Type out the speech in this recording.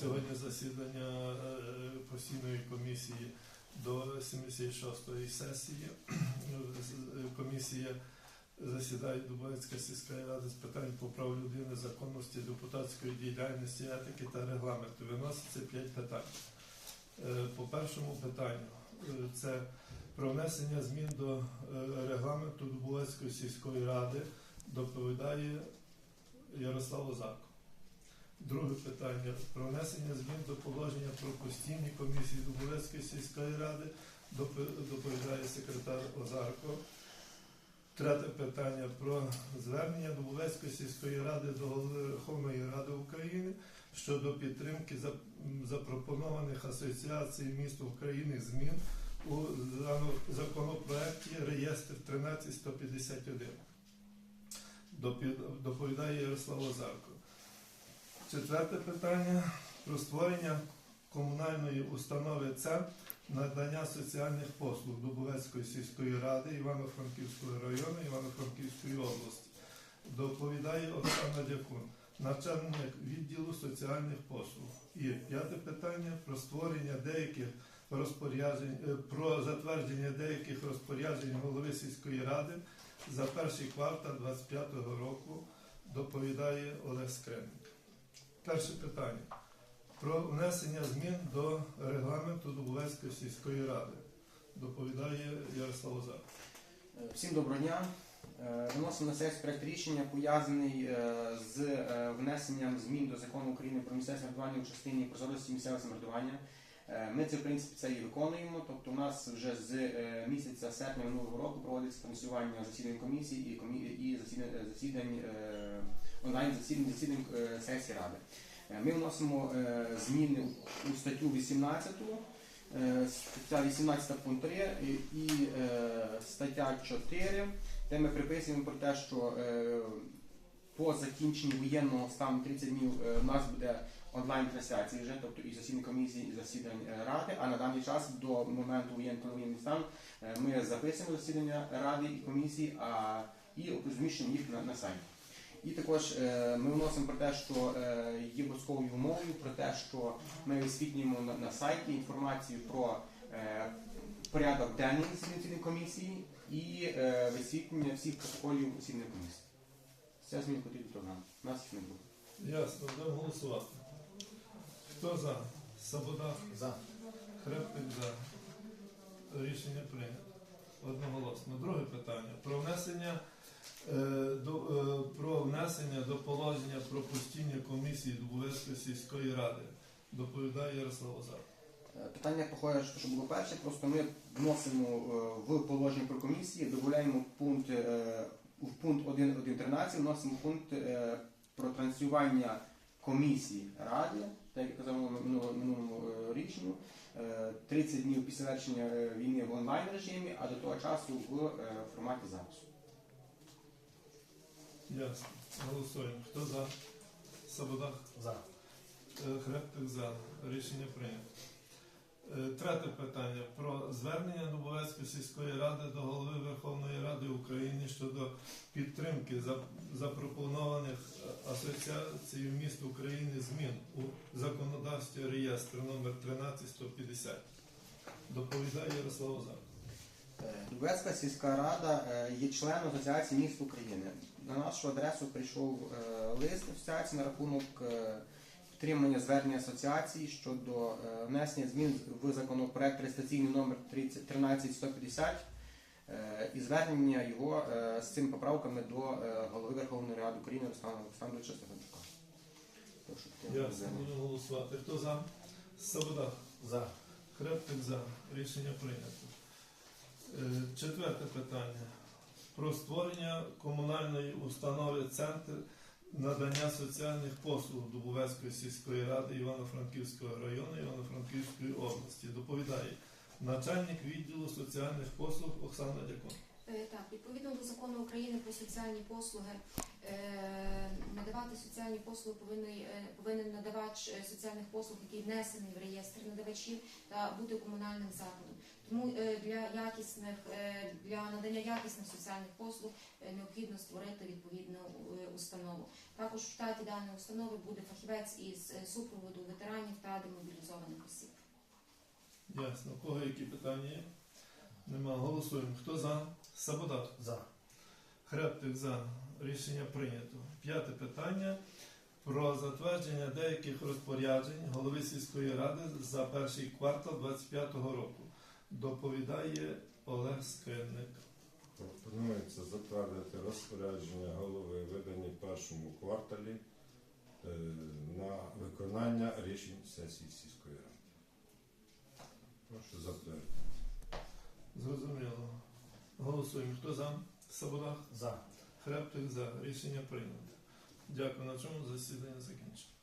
Сьогодні засідання е, постійної комісії до 76-ї сесії. Комісія засідає Дубовецька сільська рада з питань по прав людини, законності, депутатської діяльності, етики та регламенту. Виноситься 5 питань. Е, По першому питанню е, це про внесення змін до регламенту Дубовецької сільської ради доповідає Ярослав Озарко. Друге питання про внесення змін до положення про постійні комісії Дубовецької сільської ради доповідає секретар Озарко. Третє питання про звернення Дубовецької сільської ради до голови Верховної Ради України щодо підтримки запропонованих асоціацій міст України змін у законопроекті реєстр 13151. Доповідає Ярослав Озарко. Четверте питання про створення комунальної установи Центр надання соціальних послуг Дубовецької сільської ради Івано-Франківського району Івано-Франківської області. Доповідає Оксана Дякун, начальник відділу соціальних послуг. І п'яте питання про створення деяких розпоряджень, е, про затвердження деяких розпоряджень голови сільської ради за перший квартал 2025 року доповідає Олег Скринник. Перше питання. Про внесення змін до регламенту Дубовецької сільської ради. Доповідає Ярослав Озар. Е, Всім доброго дня. Е, Виносимо на сесію проект рішення пов'язаний е, з внесенням змін до закону України про місцеве самоврядування у частині прозорості місцевого самоврядування. Ми це в принципі це і виконуємо. Тобто, у нас вже з місяця серпня минулого року проводиться транслювання засідань комісії і засідань, онлайн засідань е, сесії ради. Е, Ми вносимо е, зміни у статтю 18 Е, стаття 18 пункт 3 і, стаття 4, де ми приписуємо про те, що по закінченні воєнного стану 30 днів у нас буде онлайн-трансляції вже, тобто і засідань комісії, і засідань ради, а на даний час до моменту воєнного коли воєнний стан е, ми записуємо засідання ради і комісії, а і розміщуємо їх на, на сайті. І також е, ми вносимо про те, що е, є обов'язковою умовою про те, що ми висвітлюємо на, сайті інформацію про е, порядок денний засідання комісії і висвітлення всіх протоколів засідання комісії. Це зміни потрібно програми. У нас їх не буде. Ясно, будемо голосувати. Хто за? Сабодах, За. Хребтик за. Рішення прийнято. Одноголосно. Друге питання. Про внесення про внесення до положення про постійні комісії Дубовецької сільської ради. Доповідає Ярослав Озар. Е, Питання похоже, що було перше. Просто ми вносимо е, в положення про комісії, додаємо пункт е, в пункт 1.1.13, вносимо пункт е, про транслювання комісії ради, так як казав минулому, е, е, 30 днів після завершення е, війни в онлайн режимі, а до того часу в е, форматі запису. Ясно. Голосуємо. Хто за? Сабодах. За. Е, Хребтик за. Рішення прийнято. Е, Третє питання про звернення Дубовецької сільської ради до голови Верховної Ради України щодо підтримки запропонованих е, асоціацій міст України змін у законодавстві реєстр номер 13150. Доповідає Ярослав Озар. Е, Дубецька сільська рада є членом Асоціації міст України. На нашу адресу прийшов е, лист асоціації на рахунок е, підтримання звернення асоціації щодо е, внесення змін в законопроект реєстраційний номер 13150 е, і звернення його з цими поправками до голови Верховної Ради України Руслана Олександровича Стефанчука. Ясно. Будемо голосувати. Хто за? Сабодах. За. Хребтик за. Рішення прийнято. Четверте питання. Про створення комунальної установи Центр надання соціальних послуг Дубовецької сільської ради Івано-Франківського району Івано-Франківської області. Доповідає начальник відділу соціальних послуг Оксана Дякон. Е, Так, відповідно до закону України про соціальні послуги, е, надавати соціальні послуги повинен, повинен надавач е, соціальних послуг, який внесений в реєстр надавачів та бути комунальним закладом. Тому для надання якісних соціальних послуг необхідно створити відповідну установу. Також в штаті даної установи буде фахівець із супроводу ветеранів та демобілізованих осіб. Ясно. У кого які питання? Нема. Голосуємо. Хто за? Сабодат. За. Хребтик за. Рішення прийнято. П'яте питання про затвердження деяких розпоряджень голови сільської ради за перший квартал 2025 року. Доповідає Олег Скринник. Пропонується затвердити розпорядження голови, видані в першому кварталі е, на виконання рішень сесії сільської ради. Прошу затвердити. Зрозуміло. Голосуємо. Хто за? Сабодах. За. Хребтик за. Рішення прийнято. Дякую. На чому засідання закінчено.